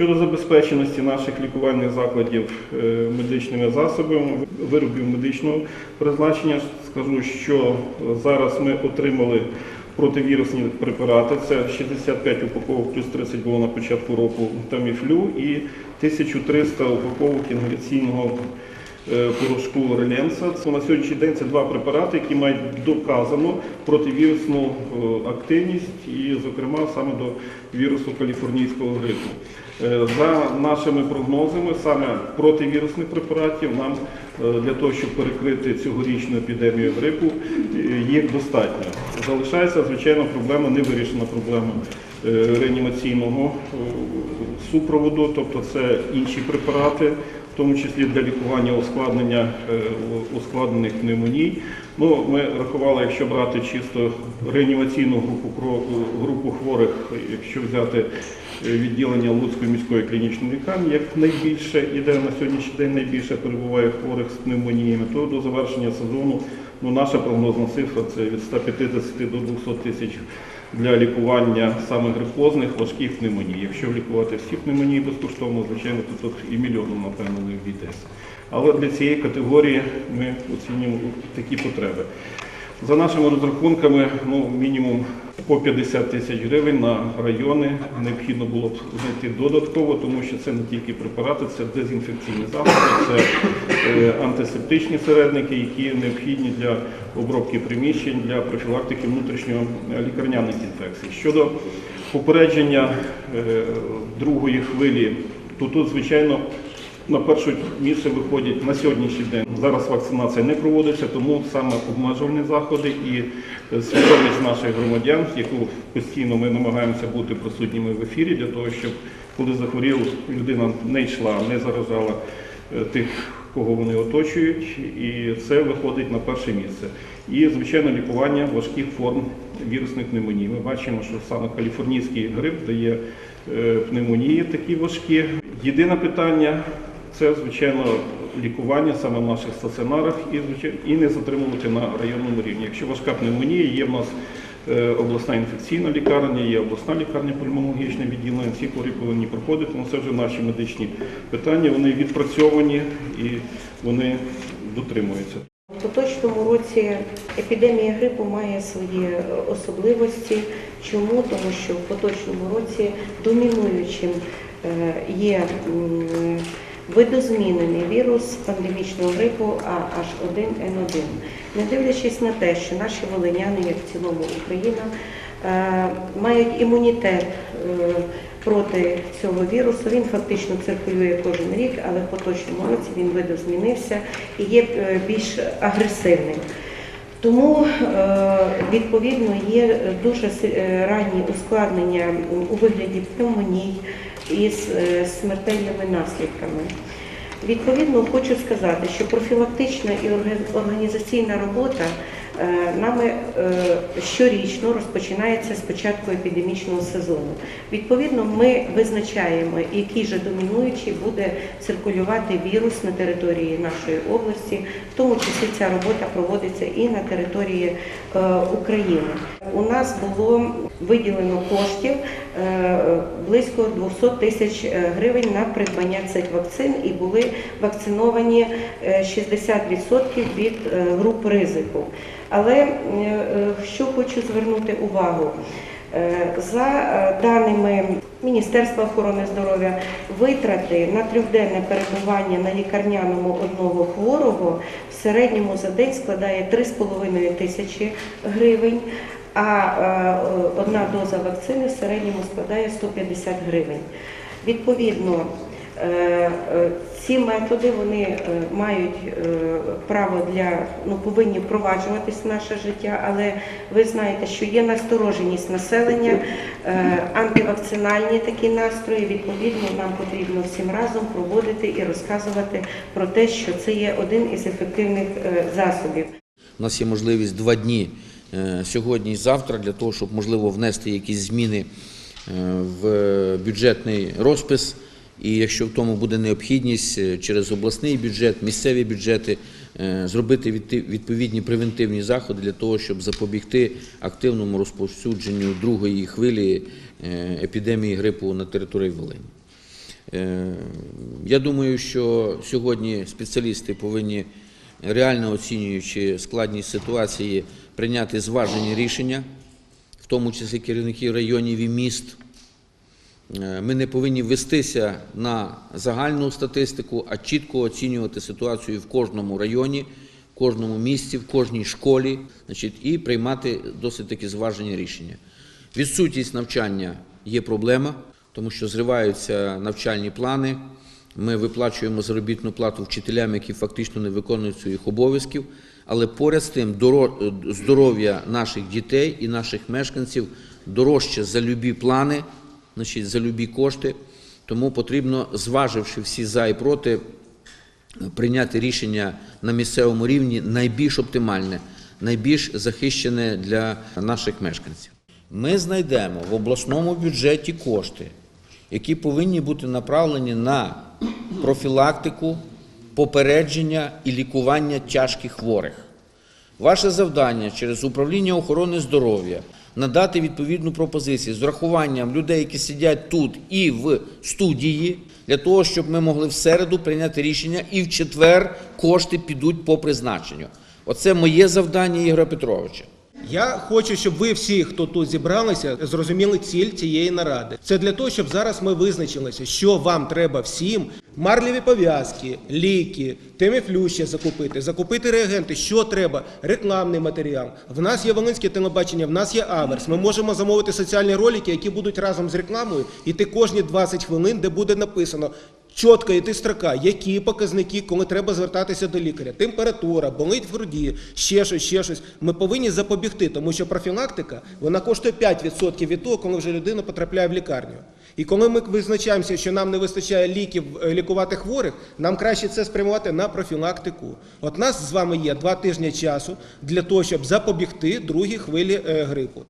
Щодо забезпеченості наших лікувальних закладів е, медичними засобами, виробів медичного призначення, скажу, що зараз ми отримали противірусні препарати. Це 65 упаковок плюс 30 було на початку року таміфлю і 1300 упаковок інгаляційного порошку Реленса. На сьогоднішній день це два препарати, які мають доказану противірусну е, активність, і, зокрема, саме до вірусу каліфорнійського грипу. Е, За нашими прогнозами, саме противірусних препаратів нам е, для того, щоб перекрити цьогорічну епідемію грипу, е, їх достатньо. Залишається, звичайно, проблема, невирішена проблема е, реанімаційного е, супроводу, тобто це інші препарати, тому числі для лікування ускладнення е, ускладнених пневмоній. Ну, ми рахували, якщо брати чисто реанімаційну групу групу хворих, якщо взяти е, відділення Луцької міської клінічної лікарні, як найбільше іде на сьогоднішній день найбільше перебуває хворих з пневмоніями, то до завершення сезону ну, наша прогнозна цифра це від 150 до 200 тисяч для лікування саме грипозних важких пневмоній. Якщо лікувати всі пневмонії безкоштовно, звичайно, то тут і мільйоном, напевно, не обійдеться. Але для цієї категорії ми оцінюємо такі потреби. За нашими розрахунками, ну, мінімум по 50 тисяч гривень на райони необхідно було б знайти додатково, тому що це не тільки препарати, це дезінфекційні засоби, це е, антисептичні середники, які необхідні для обробки приміщень, для профілактики внутрішньо лікарняних інфекцій. Щодо попередження е, другої хвилі, то тут, звичайно, на перше місце виходять на сьогоднішній день. Зараз вакцинація не проводиться, тому саме обмежувальні заходи і е, свідомість наших громадян, яку постійно ми намагаємося бути присутніми в ефірі, для того, щоб коли захворіла, людина не йшла, не заражала е, тих, кого вони оточують, і це виходить на перше місце. І, звичайно, лікування важких форм вірусних пневмоній. Ми бачимо, що саме каліфорнійський грип дає е, пневмонії такі важкі. Єдине питання це, звичайно, лікування саме в наших стаціонарах і, не затримувати на районному рівні. Якщо важка пневмонія, є в нас е, обласна інфекційна лікарня, є обласна лікарня пульмонологічне відділення, ці хворі повинні проходити. Ну, це вже наші медичні питання, вони відпрацьовані і вони дотримуються. У поточному році епідемія грипу має свої е, особливості. Чому? Тому що в поточному році домінуючим е, є видозмінений вірус пандемічного грипу H1N1. Не дивлячись на те, що наші волиняни, як в цілому Україна, е, мають імунітет е, проти цього вірусу. Він фактично циркулює кожен рік, але в поточному році він видозмінився і є е, більш агресивним. Тому відповідно є дуже ранні ускладнення у вигляді пневмоній із е, смертельними наслідками. Відповідно, хочу сказати, що профілактична і організаційна робота нами е, щорічно розпочинається з початку епідемічного сезону. Відповідно, ми визначаємо, який же домінуючий буде циркулювати вірус на території нашої області, в тому числі ця робота проводиться і на території е, України. У нас було виділено коштів е, близько 200 тисяч е, гривень на придбання цих вакцин і були вакциновані е, 60% від е, груп ризику. Але е, що хочу звернути увагу. Е, За е, даними Міністерства охорони здоров'я, витрати на трьохденне перебування на лікарняному одного хворого в середньому за день складає 3,5 тисячі гривень, а одна доза вакцини в середньому складає 150 гривень. Відповідно, ці методи вони е, мають е, право для ну повинні впроваджуватись в наше життя, але ви знаєте, що є настороженість населення, е, антивакцинальні такі настрої. Відповідно, нам потрібно всім разом проводити і розказувати про те, що це є один із ефективних е, засобів. У нас є можливість два дні е, сьогодні і завтра для того, щоб можливо внести якісь зміни е, в бюджетний розпис. І якщо в тому буде необхідність е, через обласний бюджет, місцеві бюджети е, зробити відповідні превентивні заходи для того, щоб запобігти активному розповсюдженню другої хвилі е, епідемії грипу на території Волині. Я думаю, що сьогодні спеціалісти повинні, реально оцінюючи складність ситуації, прийняти зважені рішення, в тому числі керівників районів і міст. Е, Ми не повинні вестися на загальну статистику, а чітко оцінювати ситуацію в кожному районі, в кожному місті, в кожній школі, значить, і приймати досить таки зважені рішення. Відсутність навчання є проблема, тому що зриваються навчальні плани. Ми виплачуємо заробітну плату вчителям, які фактично не виконують своїх обов'язків. Але поряд з тим доро- здоров'я наших дітей і наших мешканців дорожче за любі плани, значить, за любі кошти. Тому потрібно, зваживши всі за і проти, прийняти рішення на місцевому рівні найбільш оптимальне, найбільш захищене для наших мешканців. Ми знайдемо в обласному бюджеті кошти, які повинні бути направлені на профілактику, попередження і лікування тяжких хворих. Ваше завдання через управління охорони здоров'я надати відповідну пропозицію з врахуванням людей, які сидять тут і в студії, для того, щоб ми могли в середу прийняти рішення і в четвер кошти підуть по призначенню. Оце моє завдання, Ігоря Петровича. Я хочу, щоб ви всі, хто тут зібралися, зрозуміли ціль цієї наради. Це для того, щоб зараз ми визначилися, що вам треба всім марлеві пов'язки, ліки, теміфлюще закупити, закупити реагенти, що треба, рекламний матеріал. В нас є Волинське телебачення, в нас є Аверс. Ми можемо замовити соціальні ролики, які будуть разом з рекламою іти кожні 20 хвилин, де буде написано. Чітко йти строка, які показники, коли треба звертатися до лікаря. Температура, болить в груді, ще щось, ще щось. Ми повинні запобігти, тому що профілактика вона коштує 5% від того, коли вже людина потрапляє в лікарню. І коли ми визначаємося, що нам не вистачає ліків е, лікувати хворих, нам краще це спрямувати на профілактику. От нас з вами є два тижні часу для того, щоб запобігти другій хвилі е, грипу.